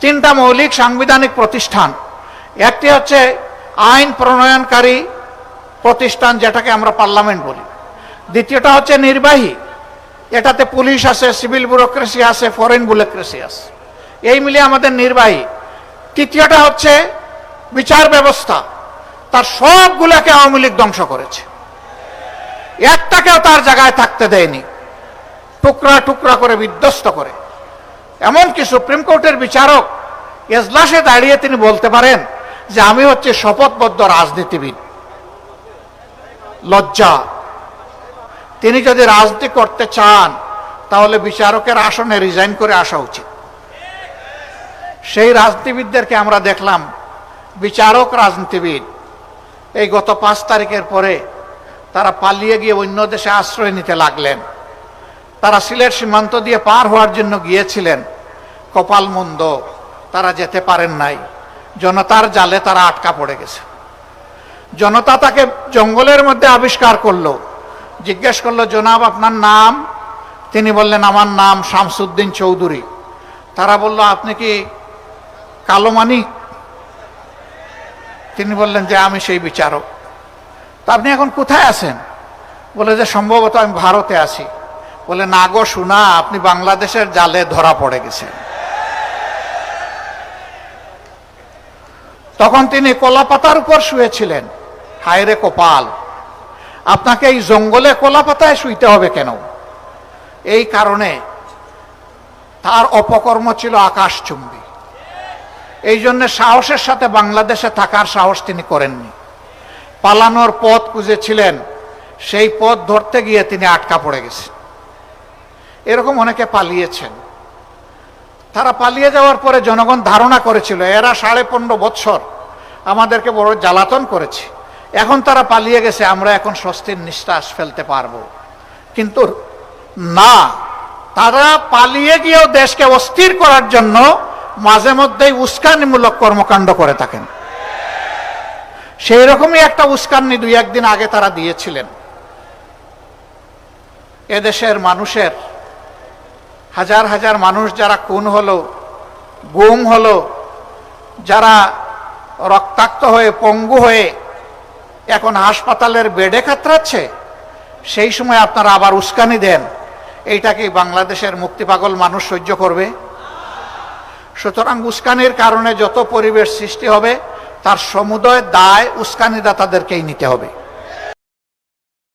তিনটা মৌলিক সাংবিধানিক প্রতিষ্ঠান। একটি হচ্ছে আইন প্রণয়নকারী প্রতিষ্ঠান যেটাকে আমরা পার্লামেন্ট বলি। দ্বিতীয়টা হচ্ছে নির্বাহী। এটাতে পুলিশ আছে, সিভিল ব্যুরোক্রেসি আছে, ফরেন ব্যুরোক্রেসি আছে। এই মিলিয়ে আমাদের নির্বাহী। তৃতীয়টা হচ্ছে বিচার ব্যবস্থা। তার সবগুলোকে আওয়ামী লীগ ধ্বংস করেছে। একটাকেও তার জায়গায় থাকতে দেয়নি। টুকরা টুকরা করে বিধ্বস্ত করে। এমনকি সুপ্রিম কোর্টের বিচারক এজলাসে দাঁড়িয়ে তিনি বলতে পারেন যে আমি হচ্ছে শপথবদ্ধ রাজনীতিবিদ। লজ্জা। তিনি যদি রাজনীতি করতে চান, তাহলে বিচারকের আসনে রিজাইন করে আসা উচিত। সেই রাজনীতিবিদদেরকে আমরা দেখলাম, বিচারক রাজনীতিবিদ। এই গত পাঁচ তারিখের পরে তারা পালিয়ে গিয়ে অন্য দেশে আশ্রয় নিতে লাগলেন। তারা সিলেট সীমান্ত দিয়ে পার হওয়ার জন্য গিয়েছিলেন। কপাল মন্দ, তারা যেতে পারেন নাই। জনতার জালে তারা আটকা পড়ে গেছে। জনতা তাকে জঙ্গলের মধ্যে আবিষ্কার করল। জিজ্ঞেস করল, জনাব, আপনার নাম? তিনি বললেন, আমার নাম শামসুদ্দিন চৌধুরী। তারা বলল, আপনি কি কালো মানিক? তিনি বললেন, যে আমি সেই বিচারক। তা আপনি এখন কোথায় আছেন? বলে যে, সম্ভবত আমি ভারতে আছি। বলে, না গো, শোনা, আপনি বাংলাদেশের জালে ধরা পড়ে গেছেন। তখন তিনি কলাপাতার উপর শুয়েছিলেন। হায়রে কপাল, আপনাকে এই জঙ্গলে কলাপাতায় শুইতে হবে কেন? এই কারণে তার অপকর্ম ছিল আকাশচুম্বী। এই জন্য সাহসের সাথে বাংলাদেশে থাকার সাহস তিনি করেননি। পালানোর পথ খুঁজেছিলেন, সেই পথ ধরতে গিয়ে তিনি আটকা পড়ে গেছেন। এরকম অনেকে পালিয়েছেন। তারা পালিয়ে যাওয়ার পরে জনগণ ধারণা করেছিল, এরা সাড়ে পনেরো বৎসর আমাদেরকে বড় জ্বালাতন করেছে। এখন তারা পালিয়ে গেছে, আমরা এখন স্বস্তির নিঃশ্বাস ফেলতে পারব। কিন্তু না, তারা পালিয়ে গিয়েও দেশকে অস্থির করার জন্য মাঝে মধ্যেই উস্কানিমূলক কর্মকাণ্ড করে থাকেন। সেই রকমই একটা উস্কানি দুই একদিন আগে তারা দিয়েছিলেন। এদেশের মানুষের হাজার হাজার মানুষ যারা খুন হলো, গুম হলো, যারা রক্তাক্ত হয়ে, পঙ্গু হয়ে এখন হাসপাতালের বেডে কাতরাচ্ছে, সেই সময় আপনারা আবার উস্কানি দেন। এইটা কি বাংলাদেশের মুক্তিপাগল মানুষ সহ্য করবে? সুতরাং উস্কানির কারণে যত পরিবেশ সৃষ্টি হবে, তার সমুদয় দায় উস্কানিদাতাদেরকেই নিতে হবে।